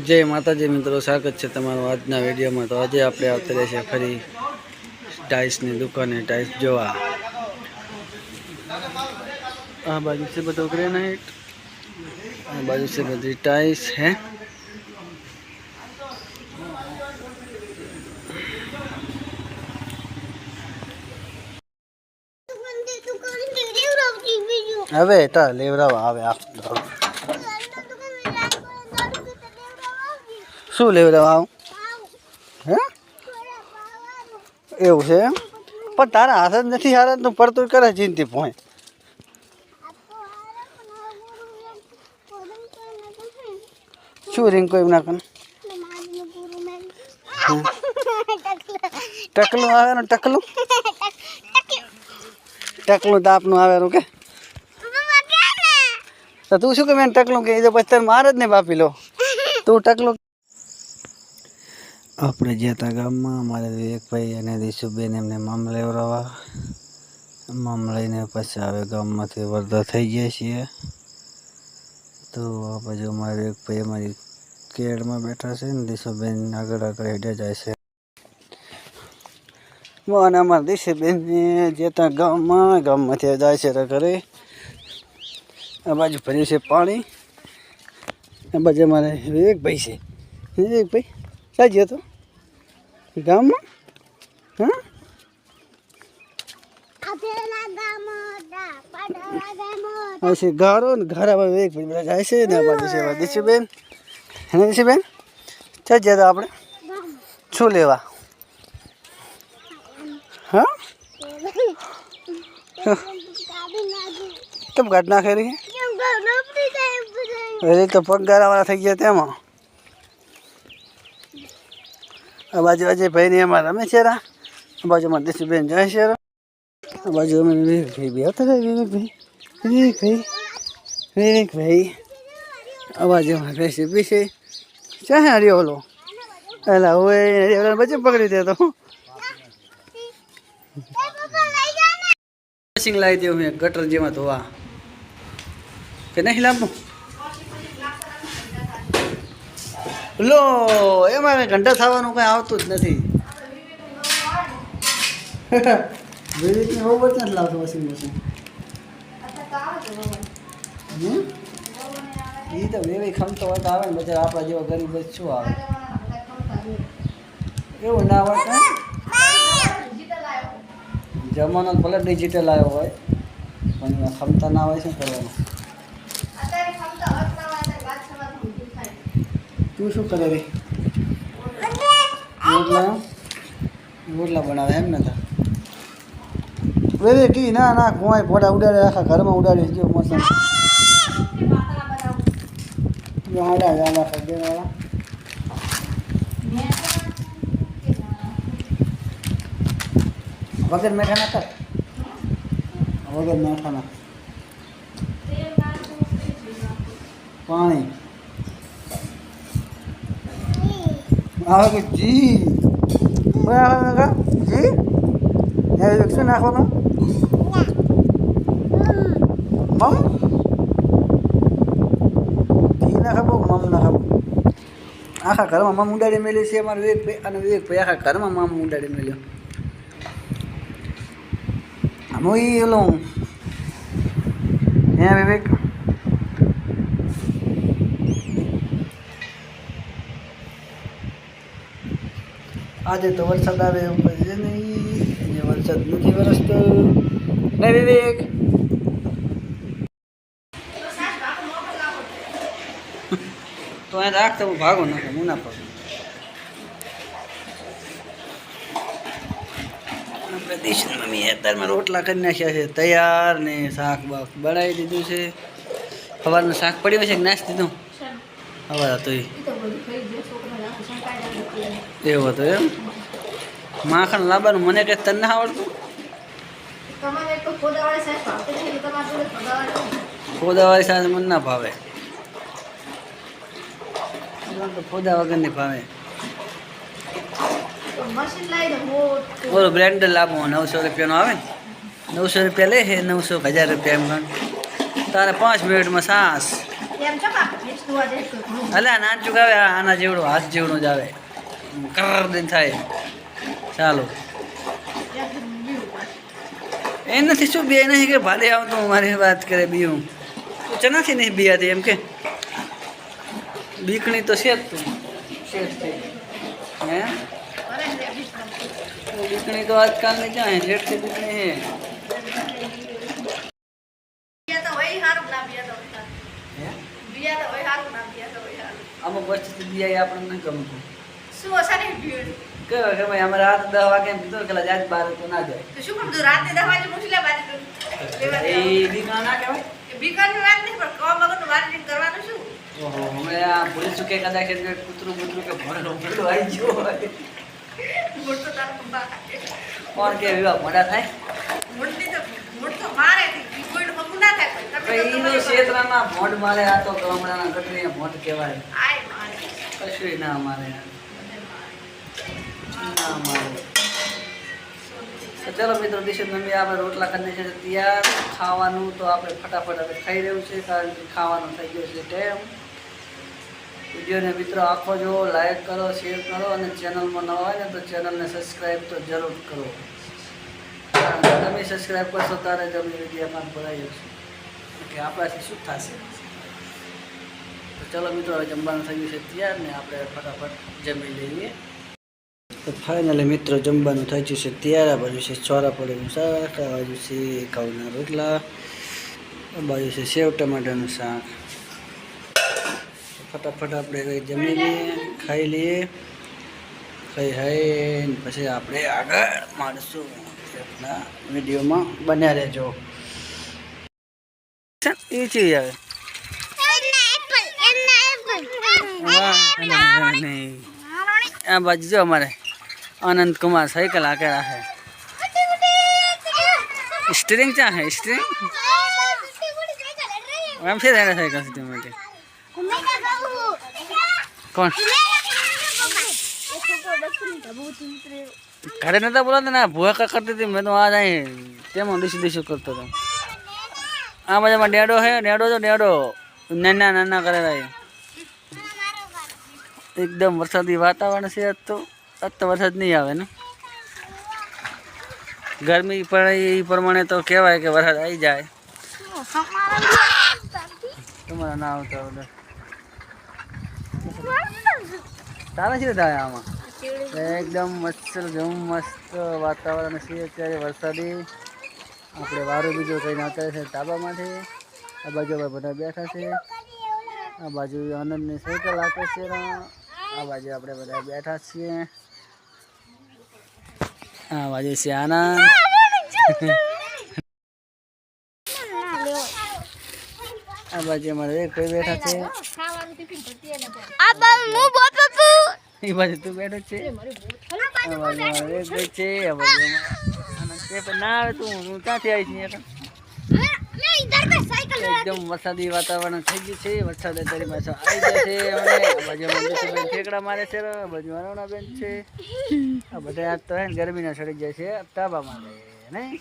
જય માતાજી મિત્રો સ્વાગત છે તમારું આજના વિડીયોમાં. તો આજે આપણે આવતા રહેશે ફરી ટાઇલ્સની દુકાને ટાઇલ્સ જોવા. આ બાજુ છે બધો ગ્રેનાઇટ આ બાજુ છે બધી ટાઇલ્સ હે? હવે તા લેવરાવા આવે આ શું લેવું આવું હે? એવું છે એમ? પણ તારા હાથ જ નથી હારે તું પડતું કરે ચિંતી પોય શું રીંગ કોઈ ના? કન ટકલું આવે ને ટકલું? ટકલું તાપનું આવેલું કે? તો તું શું કે મેં ટકલું કે પછી તારે મારે જ ને બાપી લો. તું ટકલું આપણે જ્યાં ગામમાં, અમારે વિવેકભાઈ અને દિશુબેન એમને મામ લેવડાવવા. મામ લઈને પછી આવે ગામમાંથી વર્ધા થઈ ગયા છીએ. તો આ બાજુ અમારે વિવેકભાઈ અમારી કેડમાં બેઠા છે ને દિશુબેન આગળ આગળ હેડ્યા જાય છે. અને અમારા દિશુબેન જે ત્યાં ગામમાં, ગામમાંથી જાય છે ઘરે. આ બાજુ ભર્યું છે પાણી. આ બાજુ અમારે વિવેકભાઈ છે. વિવેકભાઈ ક્યાં હતો ગામમાં? હા? પછી ગારો ને ઘર હવે વિવેકભાઈ બધા જાય છે ને બાજુ છે દિશુબેન. હે દિશુબેન? ચાલ જતા આપણે. શું લેવા? હા? કેમ કાઢ નાખે રહી તો તો ગારાવાળા થઈ ગયા તેમાં. આ બાજુ અજયભાઈ ને એમાં રમે છે રા. આ બાજુમાં દેશુબેન જાય છે બાજુ અમે વિવેકભાઈ બે હતા, વિવેકભાઈ. વિવેકભાઈ વિવેકભાઈ. આ બાજુમાં બેસી છે. ચાહે હરી ઓલો. એલા હોય બચે પકડી દેતો. સિંગ લાવી દઉં મેં ગટર જેમાં ધોવા. કે નહીં લાવવું લો, એમાં ઘંટા થવાનું કંઈ આવતું જ નથી. વિવેકને બહુ જ નથી લાવતું વોશિંગ મશીન? તો વેવી ખમતો હોય તો આવે ને બચારા આપણા જેવા ગરીબ જ શું આવે? એવું ના હોય કાંઈ? જમાનો ભલે ડિજિટલ આવ્યો હોય, પણ ખમતા ના હોય શું કરવાનું? તું શું કરે રે? રોટલા? બનાવે એમ નતા વેરે કી ના ના કોઈ ફોટા ઉડાડે, આખા ઘરમાં ઉડાડી, જો મસ્ત. ગાડા ગાડા ખગેવાળા વગર મેઠા ના કર વગર મેઠા ના. પાણી. આવે કે જી બરાબર કા જી એ શું નાખવાનું મમ ઘી ના ખાબો મમ ના ખાબો આખા ઘરમાં મમ ઉડાડી મેલ્યું છે અમારે વિવેકભાઈ અને વિવેકભાઈ આખા ઘરમાં મમ ઉડાડી મેલ્યો હું ઈ ઓલો હે વિવેક આજે તો વરસાદ આવે એમ છે નહીં. આજે વરસાદ નથી વરસતો. ને વિવેક. તો અહીં રાખ તો હું ભાગો નાખે હું ના ભાગું. આપણે મમ્મી અત્યારમાં રોટલા કરી નાખ્યા છે તૈયાર ને શાક બાક બનાવી દીધું છે. સવારનું શાક પડ્યું છે કે નાશ દીધું? હવા તો એ. એવું હતું એમ? માખણ લાવવાનું મને કંઈ તને ના આવડતું? ખોદાવાળી સાથે મને ના ભાવે. ખોદા વગર વગરની ભાવે. બોલો બ્રેન્ડ લાવો નવસો રૂપિયાનો આવે? ને નવસો રૂપિયા લે છે નવસો હજાર રૂપિયા એમ ગણ. તારે પાંચ મિનિટમાં સાસ. એમ છો બાપ મિક્સ ધોવા જઈશ તો ઘણું. અલે આ નાન ચુકાવે આના જેવડું હાથ જેવડું જ આવે. કર દિન થાય. ચાલો. એ નથી શું બે નહીં કે ભાડે આવતું મારી વાત કરે બીયું ચનાથી નહીં બિયાતી એમ કે? બીકણી તો છે. જ તું હે બીકણી તો આજકાલની ક્યાં જેટથી બીકણી હે. અમુક વસ્તુ બિયા આપણને ગમતું. શું હશે ને ભીડ? કહેવાય કે ભાઈ અમારે રાત દવા વાગે કીધું કે લાજ બાર તો ના જાય. તો શું પણ તું રાતે દસ વાગે મૂકી લે બારી તું. એ બીકણા ના કહેવાય? એ બીકાની વાત નહીં પણ કોમ મગજનું વારી કરવાનું શું? ઓહો અમે આ ભૂલી ચૂકે કદાચ કે કૂતરું કૂતરું કે ભણેલું ભણેલું આવી ગયો તો તારું પપ્પા કોણ કે વિવાહ મોડા થાય? મૂળની તો મૂળ તો મારે થી કોઈનું પગું ના થાય તો ક્ષેત્રમાં મોડ મારે આ તો ગામડાના ગટરીના ભોંડ કહેવાય. આય મારે. કશું ના મારે. ના મારે તો ચલો મિત્રો, દિશા મમ્મી આપણે રોટલા કરીને છે તૈયાર. ખાવાનું તો આપણે ફટાફટ હવે ખાઈ રહ્યું છે, કારણ કે ખાવાનું થઈ ગયો છે ટાઈમ. વિડીયોને મિત્રો આખો જો લાઈક કરો, શેર કરો અને ચેનલમાં ન હોય ને તો ચેનલને સબસ્ક્રાઈબ તો જરૂર કરો. તમે સબસ્ક્રાઈબ કરશો ત્યારે અમે વિડીયોમાં ભરાઈ જશું કે આપણાથી શું થશે? તો ચલો મિત્રો, હવે જમવાનું થઈ ગયું છે તૈયાર ને આપણે ફટાફટ જમી લઈએ. તો ફાઇનલી મિત્રો જમવાનું થઈ ગયું છે ત્યારે બાજુ છે ચોરા પડેલું શાક આ બાજુ છે ઘઉંના રોટલા આ બાજુ છે સેવ ટમાટાનું શાક. ફટાફટ આપણે કંઈ જમી લઈએ ખાઈ લઈએ. ખાઈ ખાઈ પછી આપણે આગળ માણશું આપણા વિડીયોમાં. બન્યા રહેજો. એ આવે નહીં. આ બાજુ જો અમારે. આનંદ કુમાર સાયકલ આકેલા है। સ્ટીરિંગ ક્યાં है? स्टीरिंग એમ છે તેને साइकिल સીધી માટે कौन? ઘરે નતા બોલાતા ને ભૂવા કા કરતી હતી મેં તો આ જાય તેમાં ડીશું ડીશું કરતો હતો આ બાજુમાં ડેડો હે ડેડો તો ડેડો નાના નાના કરેલા એકદમ વરસાદી વાતાવરણ છે આજ તો આજ તો વરસાદ નહીં આવે ને. ગરમી પણ એ પ્રમાણે તો કહેવાય કે વરસાદ આવી જાય. તમારા ના આવતા બધા તારા છે થાય આમાં? એકદમ મસ્ત જમ મસ્ત વાતાવરણ છે અત્યારે વરસાદી. આપણે વારું બીજું કંઈ ના કરે છે ધાબામાંથી. આ બાજુ બધા બેઠા છે. આ બાજુ આનંદની સાયકલ આપે છે આ બાજુ આપણે બધા બેઠા છીએ. આ બાજુ છે આ બાજુ અમારે એક ભાઈ બેઠા છે એ બાજુ તું બેઠો છે આ બાજુ અમારે એક ભાઈ છે આ બાજુ અમારે આનંદ છે પણ ના આવે તું હું ક્યાંથી આવીશ ને એકદમ વરસાદી વાતાવરણ થઈ ગયું છે, વરસાદ અત્યારે પાછો આવી ગયો છે આ બાજુ ઠેકડા મારે છે બાજુ અરુણા બેન છે. આ બધા આજ તો ગરમીના સડી જાય છે તાબામાં નહીં?